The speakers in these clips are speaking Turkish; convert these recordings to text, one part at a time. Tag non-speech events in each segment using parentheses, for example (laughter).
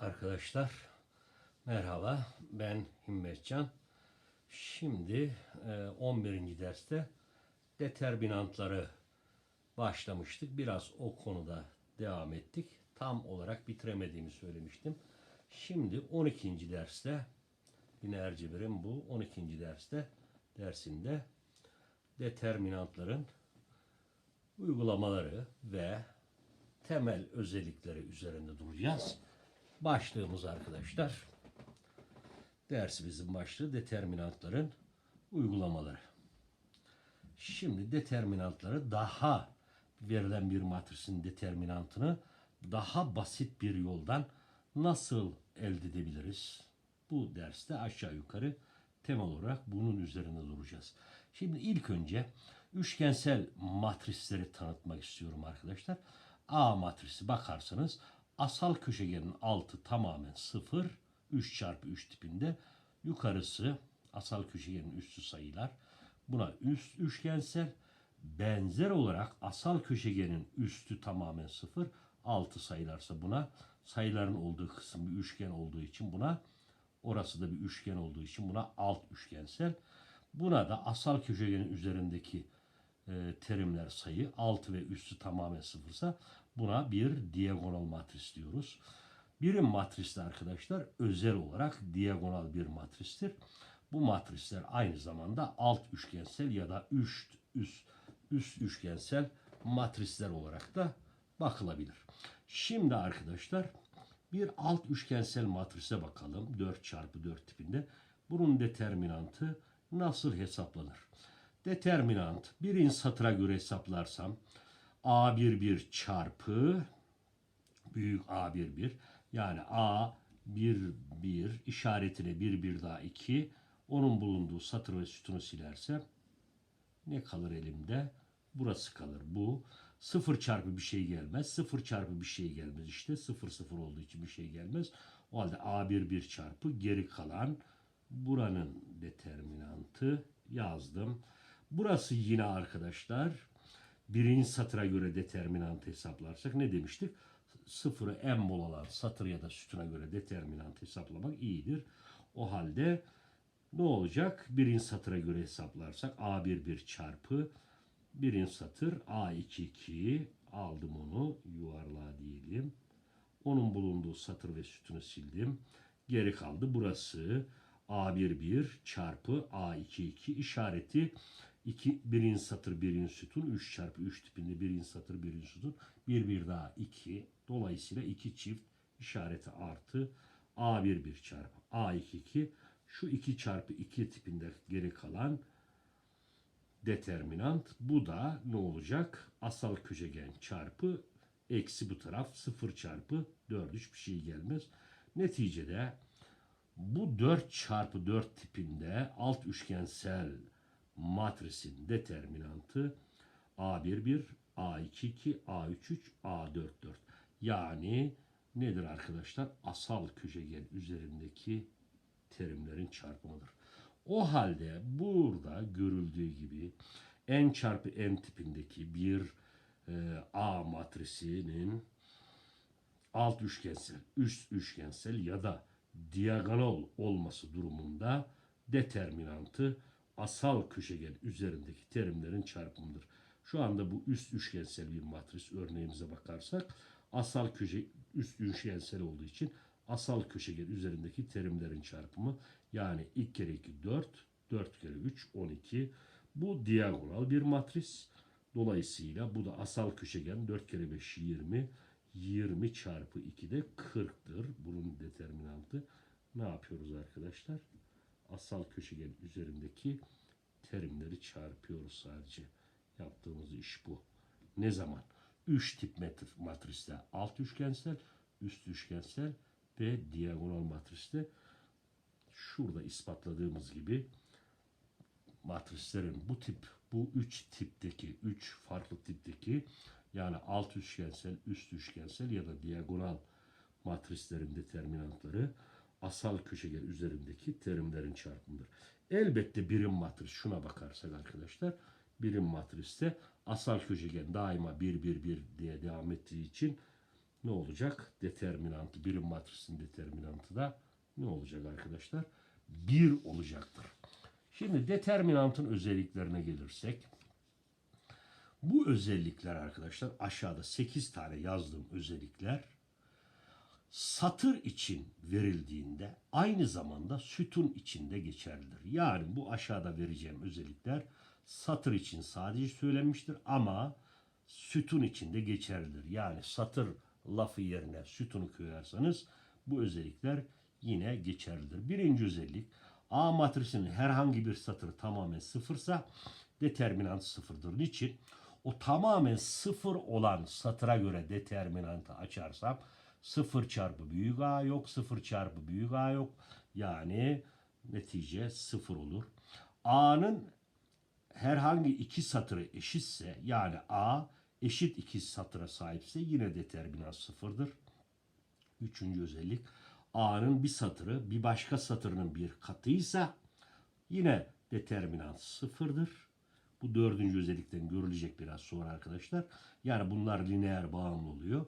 arkadaşlar. Merhaba. Ben Himmetcan. Şimdi e, 11. derste determinantları başlamıştık. Biraz o konuda devam ettik. Tam olarak bitiremediğimi söylemiştim. Şimdi 12. derste biner cebirim bu 12. derste dersinde determinantların uygulamaları ve temel özellikleri üzerinde duracağız. Başlığımız arkadaşlar. Dersimizin başlığı determinantların uygulamaları. Şimdi determinantları daha verilen bir matrisin determinantını daha basit bir yoldan nasıl elde edebiliriz? Bu derste aşağı yukarı temel olarak bunun üzerinde duracağız. Şimdi ilk önce üçgensel matrisleri tanıtmak istiyorum arkadaşlar. A matrisi bakarsanız asal köşegenin altı tamamen sıfır. 3 çarpı 3 tipinde. Yukarısı asal köşegenin üstü sayılar. Buna üst üçgensel. Benzer olarak asal köşegenin üstü tamamen sıfır. Altı sayılarsa buna sayıların olduğu kısım bir üçgen olduğu için buna orası da bir üçgen olduğu için buna alt üçgensel. Buna da asal köşegenin üzerindeki e, terimler sayı altı ve üstü tamamen sıfırsa buna bir diagonal matris diyoruz. Birim matrisler arkadaşlar özel olarak diagonal bir matristir. Bu matrisler aynı zamanda alt üçgensel ya da üst üst üst üçgensel matrisler olarak da bakılabilir. Şimdi arkadaşlar bir alt üçgensel matrise bakalım. 4 çarpı 4 tipinde. Bunun determinantı nasıl hesaplanır? Determinant birinci satıra göre hesaplarsam A11 çarpı büyük A11 yani A 1 1 işaretine 1 1 daha 2 onun bulunduğu satır ve sütunu silersem ne kalır elimde? Burası kalır. Bu sıfır çarpı bir şey gelmez. Sıfır çarpı bir şey gelmez. İşte sıfır sıfır olduğu için bir şey gelmez. O halde A1 1 çarpı geri kalan buranın determinantı yazdım. Burası yine arkadaşlar birinci satıra göre determinant hesaplarsak ne demiştik? Sıfırı en bol olan satır ya da sütuna göre determinant hesaplamak iyidir. O halde ne olacak? Birinci satıra göre hesaplarsak A1 1 çarpı birinci satır A2 2 aldım onu yuvarlığa diyelim. Onun bulunduğu satır ve sütunu sildim. Geri kaldı burası A1 1 çarpı A2 2 işareti 2 birinci satır birinci sütun 3 çarpı 3 tipinde birinci satır birinci sütun 1 bir daha 2 dolayısıyla 2 çift işareti artı A1 1 çarpı A2 2 şu 2 çarpı 2 tipinde geri kalan determinant. Bu da ne olacak? Asal köşegen çarpı eksi bu taraf 0 çarpı 4 hiçbir şey gelmez. Neticede bu 4 çarpı 4 tipinde alt üçgensel matrisin determinantı A11, A22, A33, A44. Yani nedir arkadaşlar? Asal köşegen üzerindeki terimlerin çarpımıdır. O halde burada görüldüğü gibi n çarpı n tipindeki bir e, A matrisinin alt üçgensel, üst üçgensel ya da diagonal olması durumunda determinantı asal köşegen üzerindeki terimlerin çarpımıdır. Şu anda bu üst üçgensel bir matris örneğimize bakarsak asal köşe üst üçgensel olduğu için asal köşegen üzerindeki terimlerin çarpımı yani 2 kere 2 4, 4 kere 3 12. Bu diagonal bir matris. Dolayısıyla bu da asal köşegen 4 kere 5 20. 20 çarpı 2 de 40'tır. Bunun determinantı. Ne yapıyoruz arkadaşlar? Asal köşegen üzerindeki terimleri çarpıyoruz sadece. Yaptığımız iş bu. Ne zaman? 3 tip matriste alt üçgensel, üst üçgensel ve diagonal matriste şurada ispatladığımız gibi matrislerin bu tip bu üç tipteki üç farklı tipteki yani alt üçgensel, üst üçgensel ya da diagonal matrislerin determinantları asal köşegen üzerindeki terimlerin çarpımıdır. Elbette birim matris şuna bakarsak arkadaşlar birim matriste asal köşegen daima 1 1 1 diye devam ettiği için ne olacak? Determinantı, birim matrisin determinantı da ne olacak arkadaşlar? 1 olacaktır. Şimdi determinantın özelliklerine gelirsek, bu özellikler arkadaşlar aşağıda 8 tane yazdığım özellikler satır için verildiğinde aynı zamanda sütun içinde geçerlidir. Yani bu aşağıda vereceğim özellikler satır için sadece söylenmiştir ama sütun içinde geçerlidir. Yani satır lafı yerine sütunu koyarsanız bu özellikler yine geçerlidir. Birinci özellik A matrisinin herhangi bir satırı tamamen sıfırsa determinant sıfırdır. Niçin? O tamamen sıfır olan satıra göre determinantı açarsam 0 çarpı büyük A yok, 0 çarpı büyük A yok. Yani netice 0 olur. A'nın herhangi iki satırı eşitse yani A eşit iki satıra sahipse yine determinant sıfırdır. Üçüncü özellik A'nın bir satırı bir başka satırının bir katıysa yine determinant sıfırdır. Bu dördüncü özellikten görülecek biraz sonra arkadaşlar. Yani bunlar lineer bağımlı oluyor.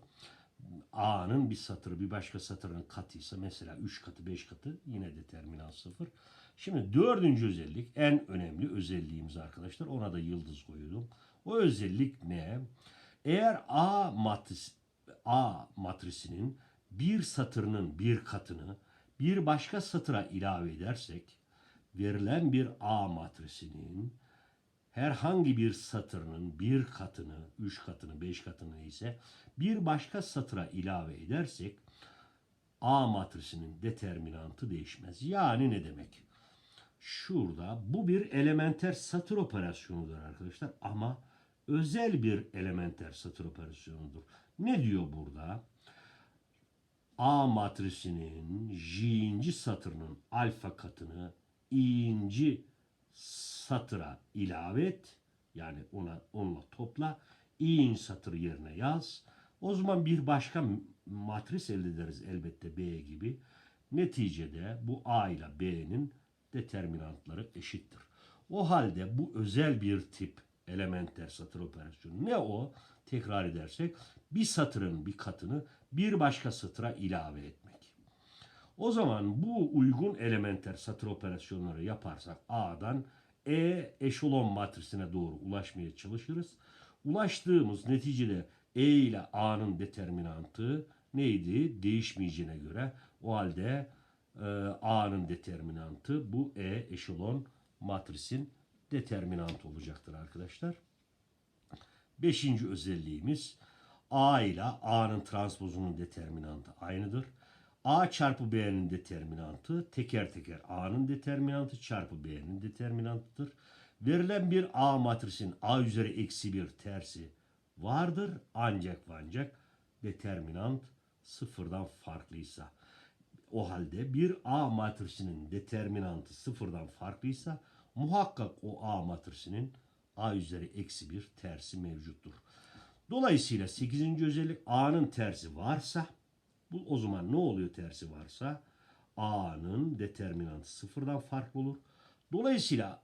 A'nın bir satırı bir başka satırın katıysa mesela 3 katı 5 katı yine determinant sıfır. Şimdi dördüncü özellik en önemli özelliğimiz arkadaşlar. Ona da yıldız koyuyorum. O özellik ne? Eğer A matris A matrisinin bir satırının bir katını bir başka satıra ilave edersek verilen bir A matrisinin herhangi bir satırının bir katını, üç katını, beş katını neyse bir başka satıra ilave edersek A matrisinin determinantı değişmez. Yani ne demek? Şurada bu bir elementer satır operasyonudur arkadaşlar ama özel bir elementer satır operasyonudur. Ne diyor burada? A matrisinin j'inci satırının alfa katını i'inci satıra ilave et. Yani ona onunla topla. i'in satırı yerine yaz. O zaman bir başka matris elde ederiz elbette B gibi. Neticede bu A ile B'nin determinantları eşittir. O halde bu özel bir tip elementer satır operasyonu. Ne o? Tekrar edersek bir satırın bir katını bir başka satıra ilave etmek. O zaman bu uygun elementer satır operasyonları yaparsak A'dan E eşelon matrisine doğru ulaşmaya çalışırız. Ulaştığımız neticede E ile A'nın determinantı neydi? Değişmeyeceğine göre o halde e, A'nın determinantı bu E eşelon matrisin determinantı olacaktır arkadaşlar. Beşinci özelliğimiz A ile A'nın transpozunun determinantı aynıdır. A çarpı B'nin determinantı teker teker A'nın determinantı çarpı B'nin determinantıdır. Verilen bir A matrisin A üzeri eksi bir tersi vardır ancak ve ancak determinant sıfırdan farklıysa. O halde bir A matrisinin determinantı sıfırdan farklıysa muhakkak o A matrisinin A üzeri eksi bir tersi mevcuttur. Dolayısıyla 8. özellik A'nın tersi varsa bu o zaman ne oluyor tersi varsa? A'nın determinantı sıfırdan farklı olur. Dolayısıyla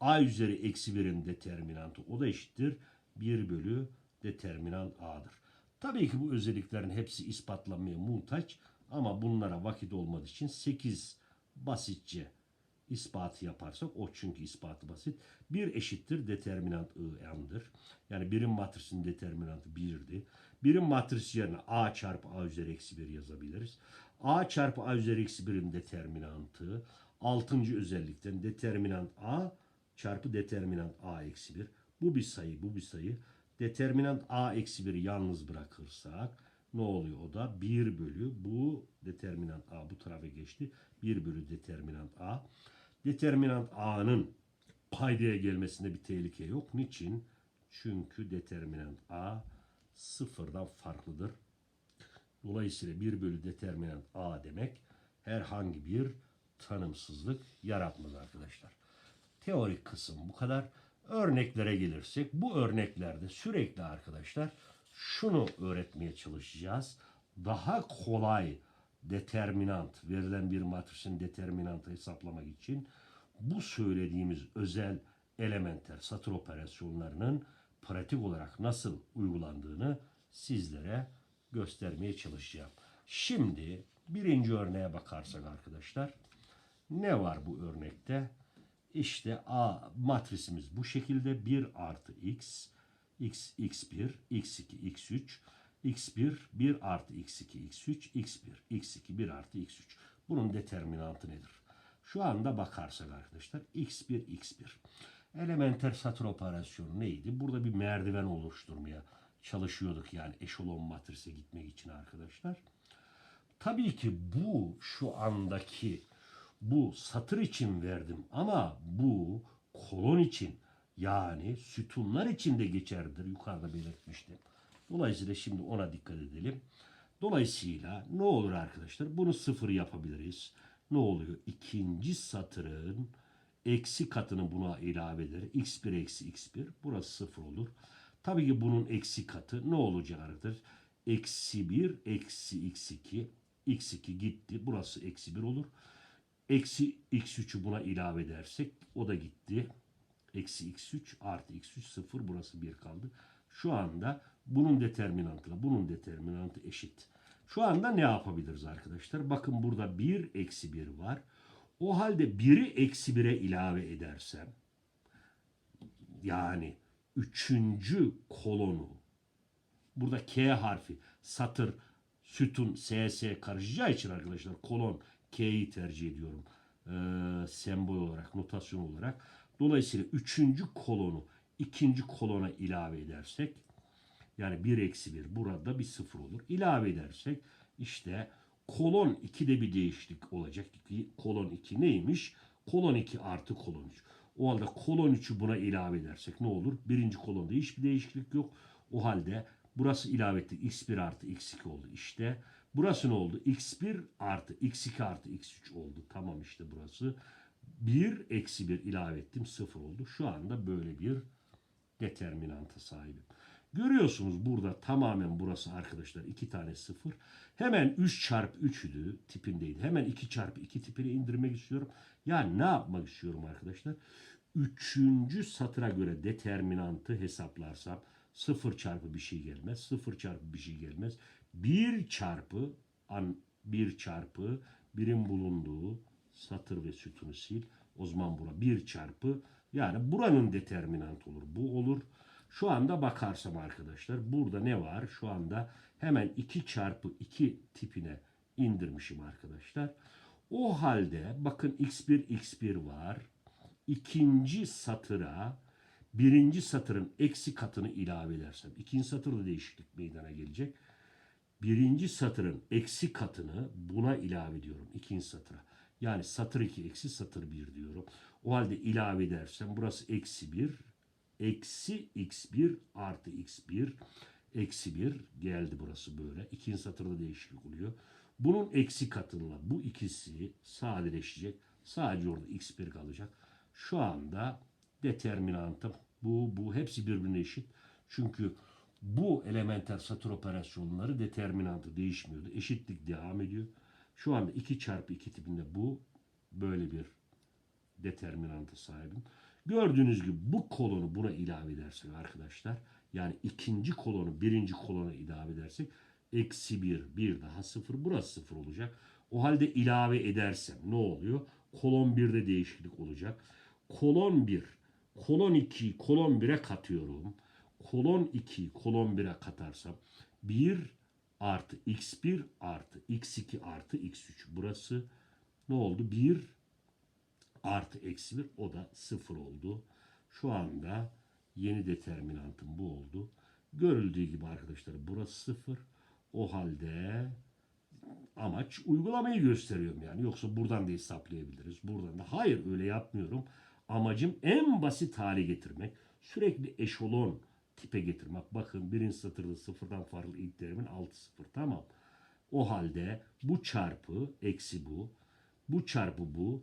A üzeri eksi 1'in determinantı o da eşittir. 1 bölü determinant A'dır. Tabii ki bu özelliklerin hepsi ispatlanmaya muhtaç ama bunlara vakit olmadığı için 8 basitçe ispatı yaparsak o çünkü ispatı basit. 1 eşittir determinant i'm'dir. Yani birim matrisin determinantı 1'di. Birim matris yerine a çarpı a üzeri eksi 1 yazabiliriz. a çarpı a üzeri eksi 1'in determinantı 6. özellikten determinant a çarpı determinant a eksi 1. Bu bir sayı bu bir sayı. Determinant a eksi 1'i yalnız bırakırsak ne oluyor o da? 1 bölü bu determinant a bu tarafa geçti. 1 bölü determinant a. Determinant a'nın paydaya gelmesinde bir tehlike yok. Niçin? Çünkü determinant a sıfırdan farklıdır. Dolayısıyla 1 bölü determinant a demek herhangi bir tanımsızlık yaratmaz arkadaşlar. Teorik kısım bu kadar. Örneklere gelirsek bu örneklerde sürekli arkadaşlar şunu öğretmeye çalışacağız. Daha kolay determinant verilen bir matrisin determinantı hesaplamak için bu söylediğimiz özel elementer satır operasyonlarının pratik olarak nasıl uygulandığını sizlere göstermeye çalışacağım. Şimdi birinci örneğe bakarsak arkadaşlar ne var bu örnekte? İşte A matrisimiz bu şekilde 1 artı x, x, x1, x2, x3, x1, 1 artı x2, x3, x1, x2, 1 artı x3. Bunun determinantı nedir? Şu anda bakarsak arkadaşlar x1, x1. Elementer satır operasyonu neydi? Burada bir merdiven oluşturmaya çalışıyorduk yani eşolon matrise gitmek için arkadaşlar. Tabii ki bu şu andaki bu satır için verdim ama bu kolon için yani sütunlar için de geçerlidir. Yukarıda belirtmiştim. Dolayısıyla şimdi ona dikkat edelim. Dolayısıyla ne olur arkadaşlar? Bunu sıfır yapabiliriz. Ne oluyor? İkinci satırın eksi katını buna ilave eder. x1 eksi x1. Burası sıfır olur. Tabii ki bunun eksi katı ne olacaktır? Eksi 1 eksi x2 x2 gitti. Burası eksi 1 olur. Eksi x3'ü buna ilave edersek o da gitti. Eksi x3 artı x3 sıfır. Burası 1 kaldı. Şu anda bunun determinantıyla bunun determinantı eşit. Şu anda ne yapabiliriz arkadaşlar? Bakın burada 1 eksi 1 var. O halde 1'i eksi 1'e ilave edersem yani üçüncü kolonu burada K harfi satır sütun SS karışacağı için arkadaşlar kolon K'yi tercih ediyorum. Ee, sembol olarak, notasyon olarak. Dolayısıyla üçüncü kolonu ikinci kolona ilave edersek yani 1 eksi 1 burada bir sıfır olur. İlave edersek işte kolon 2'de bir değişiklik olacak. Kolon 2 neymiş? Kolon 2 artı kolon 3. O halde kolon 3'ü buna ilave edersek ne olur? Birinci kolonda hiçbir değişiklik yok. O halde burası ilave ettik. x1 artı x2 oldu. İşte burası ne oldu? x1 artı x2 artı x3 oldu. Tamam işte burası. 1 eksi 1 ilave ettim. 0 oldu. Şu anda böyle bir determinanta sahibim. Görüyorsunuz burada tamamen burası arkadaşlar iki tane sıfır. Hemen 3 çarpı 3'üydü tipindeydi. Hemen 2 çarpı 2 tipine indirmek istiyorum. Yani ne yapmak istiyorum arkadaşlar? Üçüncü satıra göre determinantı hesaplarsam 0 çarpı bir şey gelmez. 0 çarpı bir şey gelmez. 1 çarpı an 1 çarpı birin bulunduğu satır ve sütunu sil. O zaman bura 1 çarpı yani buranın determinant olur. Bu olur. Şu anda bakarsam arkadaşlar burada ne var? Şu anda hemen 2 çarpı 2 tipine indirmişim arkadaşlar. O halde bakın x1 x1 var. İkinci satıra birinci satırın eksi katını ilave edersem ikinci satırda değişiklik meydana gelecek. Birinci satırın eksi katını buna ilave ediyorum ikinci satıra. Yani satır 2 eksi satır 1 diyorum. O halde ilave edersem burası eksi 1 eksi x1 artı x1 eksi 1 geldi burası böyle. İkinci satırda değişiklik oluyor. Bunun eksi katıyla bu ikisi sadeleşecek. Sadece orada x1 kalacak. Şu anda determinantım bu bu hepsi birbirine eşit. Çünkü bu elementer satır operasyonları determinantı değişmiyordu. Eşitlik devam ediyor. Şu anda 2 çarpı 2 tipinde bu böyle bir determinantı sahibim. Gördüğünüz gibi bu kolonu buna ilave edersek arkadaşlar yani ikinci kolonu birinci kolona ilave edersek eksi 1 bir daha 0 burası 0 olacak. O halde ilave edersem ne oluyor? Kolon 1'de değişiklik olacak. Kolon 1 kolon 2 kolon 1'e katıyorum. Kolon 2 kolon 1'e katarsam 1 artı x1 artı x2 artı x3 burası ne oldu? 1 artı eksi 1 o da 0 oldu. Şu anda yeni determinantım bu oldu. Görüldüğü gibi arkadaşlar burası 0. O halde amaç uygulamayı gösteriyorum yani. Yoksa buradan da hesaplayabiliriz. Buradan da. Hayır öyle yapmıyorum. Amacım en basit hale getirmek. Sürekli eşolon tipe getirmek. Bakın birinci satırda sıfırdan farklı ilk terimin 6 sıfır. Tamam. O halde bu çarpı eksi bu. Bu çarpı bu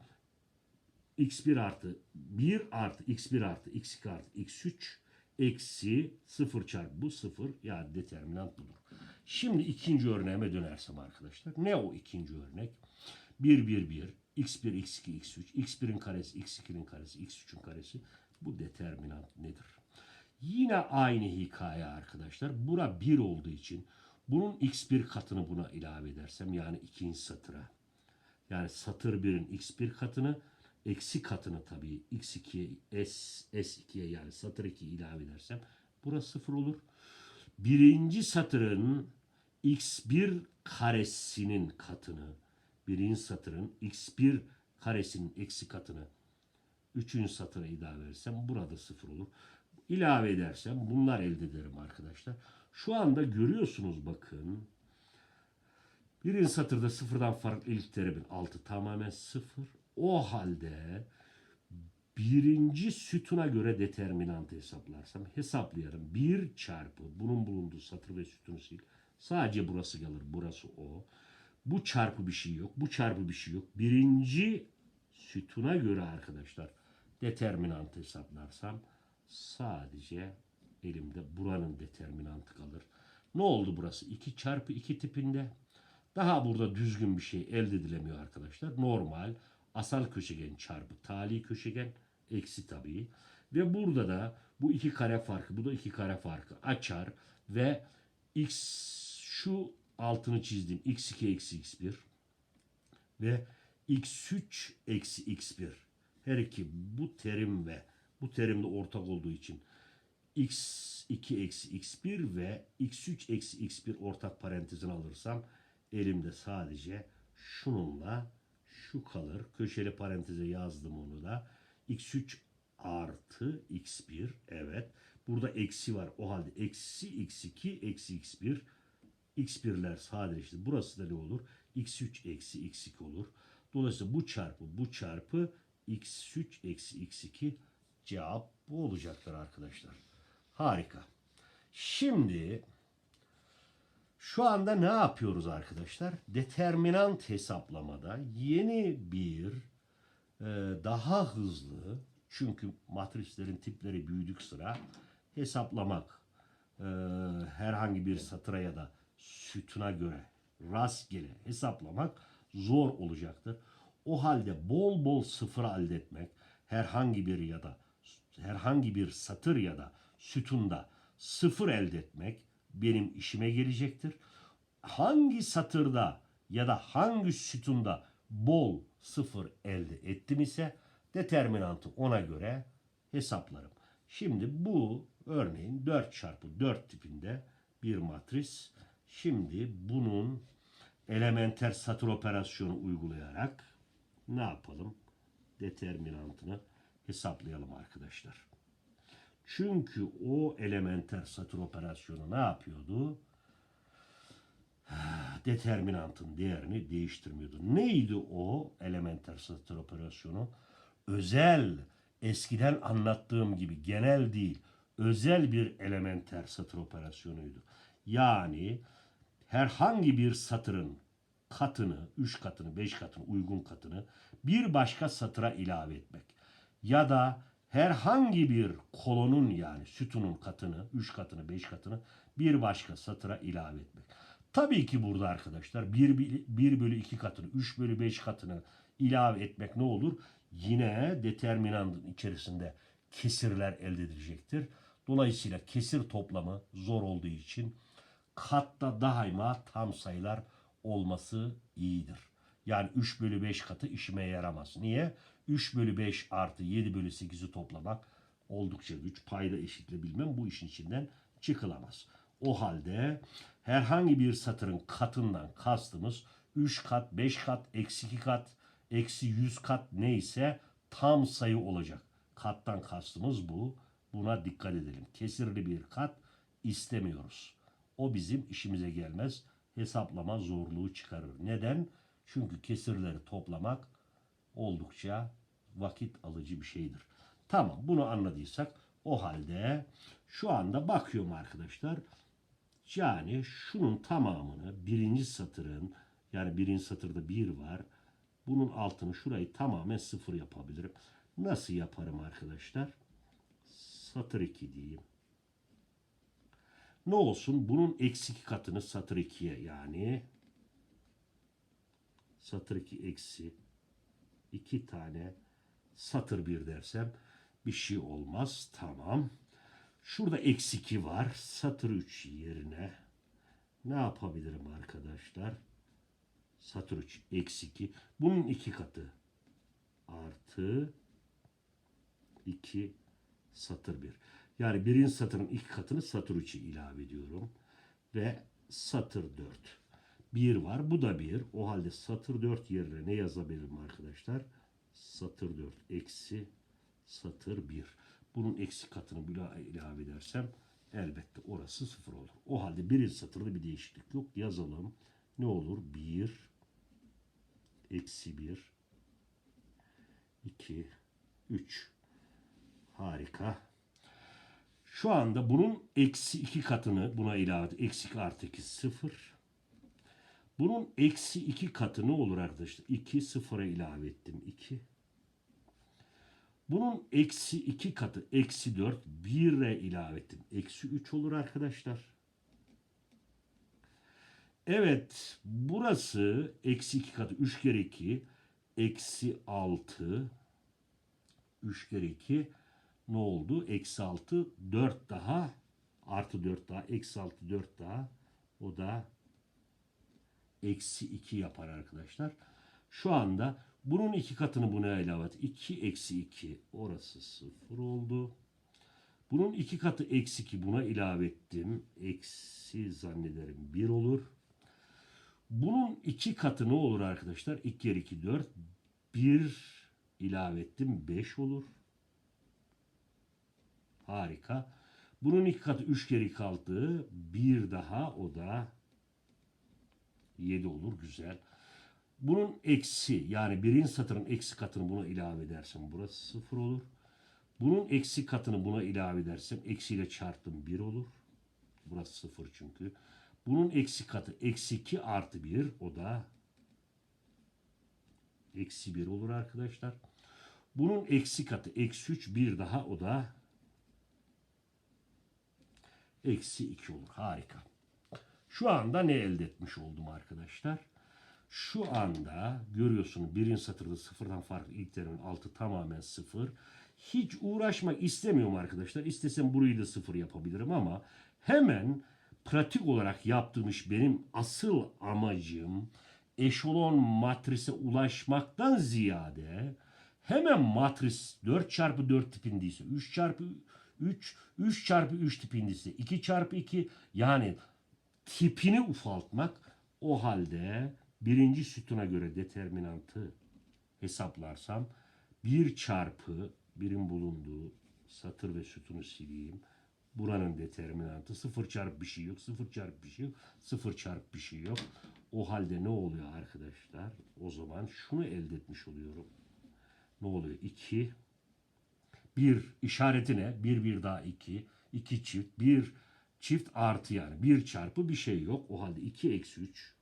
x1 artı 1 artı x1 artı x2 artı x3 eksi 0 çarpı bu 0 yani determinant budur. Şimdi ikinci örneğime dönersem arkadaşlar. Ne o ikinci örnek? 1 1 1 x1 x2 x3 x1'in karesi x2'nin karesi x3'ün karesi bu determinant nedir? Yine aynı hikaye arkadaşlar. Bura 1 olduğu için Bunun x1 katını buna ilave edersem yani ikinci satıra. Yani satır 1'in x1 katını eksi katını tabii x2'ye s s2'ye yani satır 2 ilave edersem burası sıfır olur. Birinci satırın x1 karesinin katını birinci satırın x1 karesinin eksi katını üçüncü satıra ilave edersem burada sıfır olur. İlave edersem bunlar elde ederim arkadaşlar. Şu anda görüyorsunuz bakın. Birinci satırda sıfırdan farklı ilk terimin altı tamamen sıfır. O halde birinci sütuna göre determinantı hesaplarsam hesaplayarım. 1 çarpı bunun bulunduğu satır ve sütunu sil. Sadece burası kalır. Burası o. Bu çarpı bir şey yok. Bu çarpı bir şey yok. Birinci sütuna göre arkadaşlar determinantı hesaplarsam sadece elimde buranın determinantı kalır. Ne oldu burası? 2 çarpı 2 tipinde. Daha burada düzgün bir şey elde edilemiyor arkadaşlar. Normal asal köşegen çarpı tali köşegen eksi tabii. Ve burada da bu iki kare farkı, bu da iki kare farkı açar ve x şu altını çizdim. x2 eksi x1 ve x3 eksi x1 her iki bu terim ve bu terimde ortak olduğu için x2 eksi x1 ve x3 eksi x1 ortak parantezini alırsam elimde sadece şununla şu kalır. Köşeli paranteze yazdım onu da. x3 artı x1 evet. Burada eksi var. O halde eksi x2 eksi x1 x1'ler sadeleşti. Burası da ne olur? x3 eksi x2 olur. Dolayısıyla bu çarpı bu çarpı x3 eksi x2 cevap bu olacaktır arkadaşlar. Harika. Şimdi şu anda ne yapıyoruz arkadaşlar? Determinant hesaplamada yeni bir e, daha hızlı çünkü matrislerin tipleri büyüdük sıra hesaplamak e, herhangi bir satıra ya da sütuna göre rastgele hesaplamak zor olacaktır. O halde bol bol sıfır elde etmek herhangi bir ya da herhangi bir satır ya da sütunda sıfır elde etmek benim işime gelecektir. Hangi satırda ya da hangi sütunda bol sıfır elde ettim ise determinantı ona göre hesaplarım. Şimdi bu örneğin 4 çarpı 4 tipinde bir matris. Şimdi bunun elementer satır operasyonu uygulayarak ne yapalım? Determinantını hesaplayalım arkadaşlar. Çünkü o elementer satır operasyonu ne yapıyordu? (sighs) Determinantın değerini değiştirmiyordu. Neydi o elementer satır operasyonu? Özel, eskiden anlattığım gibi genel değil, özel bir elementer satır operasyonuydu. Yani herhangi bir satırın katını, 3 katını, 5 katını, uygun katını bir başka satıra ilave etmek. Ya da herhangi bir kolonun yani sütunun katını, 3 katını, 5 katını bir başka satıra ilave etmek. Tabii ki burada arkadaşlar 1, 1 bölü 2 katını, 3 bölü 5 katını ilave etmek ne olur? Yine determinantın içerisinde kesirler elde edilecektir. Dolayısıyla kesir toplamı zor olduğu için katta daima tam sayılar olması iyidir. Yani 3 bölü 5 katı işime yaramaz. Niye? 3 bölü 5 artı 7 bölü 8'i toplamak oldukça güç. Payda eşitle bilmem bu işin içinden çıkılamaz. O halde herhangi bir satırın katından kastımız 3 kat, 5 kat, eksi 2 kat, eksi 100 kat neyse tam sayı olacak. Kattan kastımız bu. Buna dikkat edelim. Kesirli bir kat istemiyoruz. O bizim işimize gelmez. Hesaplama zorluğu çıkarır. Neden? Çünkü kesirleri toplamak oldukça vakit alıcı bir şeydir. Tamam bunu anladıysak o halde şu anda bakıyorum arkadaşlar. Yani şunun tamamını birinci satırın yani birinci satırda bir var. Bunun altını şurayı tamamen sıfır yapabilirim. Nasıl yaparım arkadaşlar? Satır 2 diyeyim. Ne olsun? Bunun eksi iki katını satır 2'ye yani satır 2 eksi 2 tane satır 1 dersem bir şey olmaz. Tamam. Şurada eksi 2 var. Satır 3 yerine ne yapabilirim arkadaşlar? Satır 3 eksi 2. Bunun iki katı artı 2 satır 1. Yani birinci satırın iki katını satır 3'e ilave ediyorum. Ve satır 4. 1 var. Bu da 1. O halde satır 4 yerine ne yazabilirim arkadaşlar? Satır 4 eksi satır 1. Bunun eksi katını bile ilave edersem elbette orası 0 olur. O halde birinci satırda bir değişiklik yok. Yazalım. Ne olur? 1 eksi 1 2 3 Harika. Şu anda bunun eksi 2 katını buna ilave. Eksi 2 artı 2 0. Bunun eksi 2 katı ne olur arkadaşlar? 2 sıfıra ilave ettim. 2. Bunun eksi 2 katı eksi 4 1'e ilave ettim. Eksi 3 olur arkadaşlar. Evet burası eksi 2 katı 3 kere 2 eksi 6 3 kere 2 ne oldu? Eksi 6 4 daha artı 4 daha eksi 6 4 daha o da eksi 2 yapar arkadaşlar. Şu anda bunun iki katını buna ilave et. 2 eksi 2 orası 0 oldu. Bunun iki katı eksi 2 buna ilave ettim. Eksi zannederim 1 olur. Bunun iki katı ne olur arkadaşlar? 2 kere 2 4. 1 ilave ettim 5 olur. Harika. Bunun iki katı 3 kere 2 6. Bir daha o da 7 olur. Güzel. Bunun eksi yani birinci satırın eksi katını buna ilave edersem burası 0 olur. Bunun eksi katını buna ilave edersem eksiyle çarptım 1 olur. Burası 0 çünkü. Bunun eksi katı eksi 2 artı 1 o da eksi 1 olur arkadaşlar. Bunun eksi katı eksi 3 bir daha o da eksi 2 olur. Harika. Şu anda ne elde etmiş oldum arkadaşlar? Şu anda görüyorsunuz birinci satırda sıfırdan farklı ilk terimin altı tamamen sıfır. Hiç uğraşmak istemiyorum arkadaşlar. İstesem burayı da sıfır yapabilirim ama hemen pratik olarak yaptığım iş benim asıl amacım eşolon matrise ulaşmaktan ziyade hemen matris 4 çarpı 4 tipindeyse 3 çarpı 3 3 çarpı 3 tipindeyse 2 çarpı 2 yani tipini ufaltmak o halde birinci sütuna göre determinantı hesaplarsam 1 çarpı birin bulunduğu satır ve sütunu sileyim. Buranın determinantı 0 çarpı bir şey yok, 0 çarpı bir şey yok, 0 çarpı bir şey yok. O halde ne oluyor arkadaşlar? O zaman şunu elde etmiş oluyorum. Ne oluyor? 2 bir işareti ne? 1 bir daha 2. 2 çift. 1 çift artı yani. 1 çarpı bir şey yok. O halde 2 eksi 3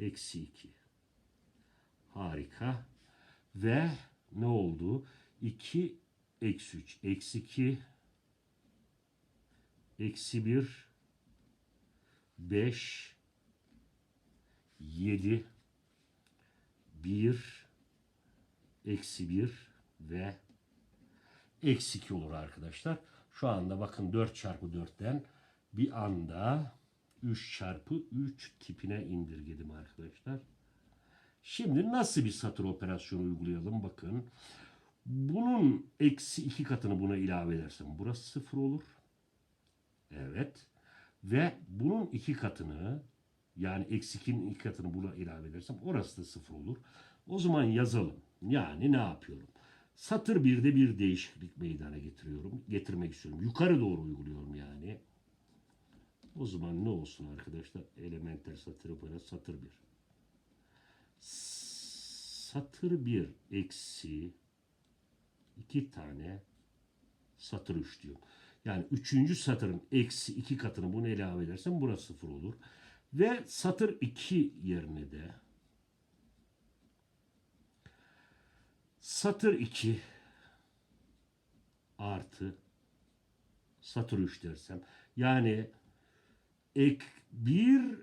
eksi 2. Harika. Ve ne oldu? 2 eksi 3 eksi 2 eksi 1 5 7 1 eksi 1 ve eksi 2 olur arkadaşlar. Şu anda bakın 4 çarpı 4'ten bir anda 3 çarpı 3 tipine indirgedim arkadaşlar. Şimdi nasıl bir satır operasyonu uygulayalım bakın. Bunun eksi 2 katını buna ilave edersem burası 0 olur. Evet. Ve bunun 2 katını yani eksi 2'nin 2 katını buna ilave edersem orası da 0 olur. O zaman yazalım. Yani ne yapıyorum? Satır 1'de bir değişiklik meydana getiriyorum. Getirmek istiyorum. Yukarı doğru uyguluyorum yani. O zaman ne olsun arkadaşlar? Elementer satırı böyle satır 1. Satır 1 eksi 2 tane satır 3 diyor. Yani üçüncü satırın eksi 2 katını bunu ilave edersem burası 0 olur. Ve satır 2 yerine de satır 2 artı satır 3 dersem yani ek 1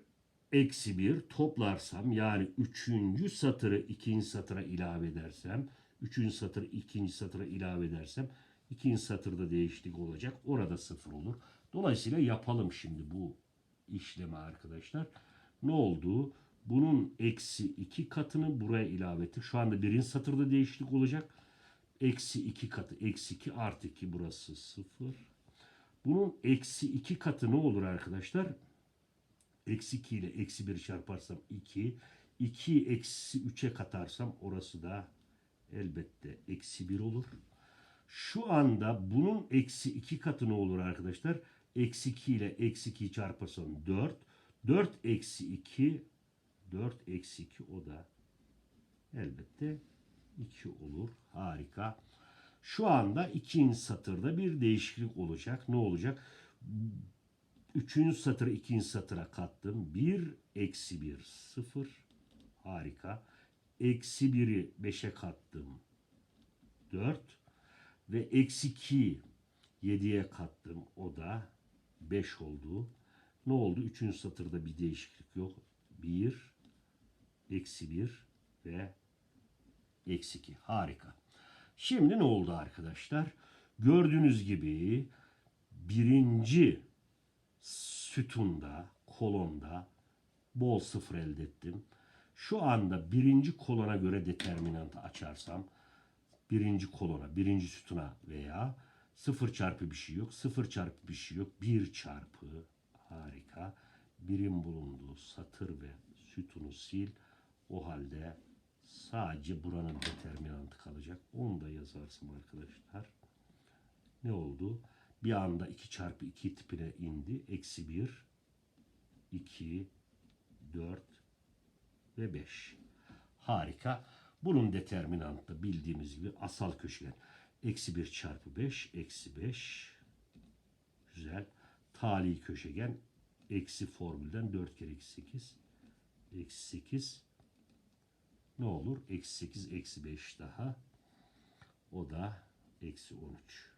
eksi 1 toplarsam yani üçüncü satırı ikinci satıra ilave edersem üçüncü satırı ikinci satıra ilave edersem ikinci satırda değişiklik olacak. Orada sıfır olur. Dolayısıyla yapalım şimdi bu işlemi arkadaşlar. Ne oldu? Bunun eksi iki katını buraya ilave ettik. Şu anda birinci satırda değişiklik olacak. Eksi iki katı. Eksi iki artı iki burası sıfır. Bunun eksi iki katı ne olur arkadaşlar? Eksi 2 ile eksi 1 çarparsam 2. 2'yi eksi 3'e katarsam orası da elbette eksi 1 olur. Şu anda bunun eksi 2 katı ne olur arkadaşlar? Eksi 2 ile eksi 2'yi çarparsam 4. 4 eksi 2 4 eksi 2 o da elbette 2 olur. Harika. Şu anda ikinci satırda bir değişiklik olacak. Ne olacak? Üçüncü satırı ikinci satıra kattım. 1 eksi 1 0. Harika. Eksi 1'i 5'e kattım. 4. Ve eksi 2 7'ye kattım. O da 5 oldu. Ne oldu? Üçüncü satırda bir değişiklik yok. 1 eksi 1 ve eksi 2. Harika. Şimdi ne oldu arkadaşlar? Gördüğünüz gibi birinci sütunda, kolonda bol sıfır elde ettim. Şu anda birinci kolona göre determinantı açarsam birinci kolona, birinci sütuna veya sıfır çarpı bir şey yok, sıfır çarpı bir şey yok, bir çarpı harika birim bulunduğu satır ve sütunu sil. O halde sadece buranın determinantı kalacak. Onu da yazarsın arkadaşlar. Ne oldu? Bir anda 2 çarpı 2 tipine indi. Eksi 1, 2, 4 ve 5. Harika. Bunun determinantı bildiğimiz gibi asal köşegen. Eksi 1 çarpı 5, eksi 5. Güzel. Tali köşegen. Eksi formülden 4 kere eksi 8. Eksi 8. Ne olur? Eksi 8, eksi 5 daha. O da eksi 13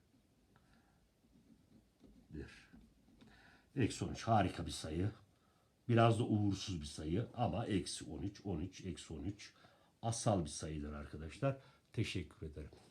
dir. Eksi 13 harika bir sayı. Biraz da uğursuz bir sayı ama eksi 13, 13, eksi 13 asal bir sayıdır arkadaşlar. Teşekkür ederim.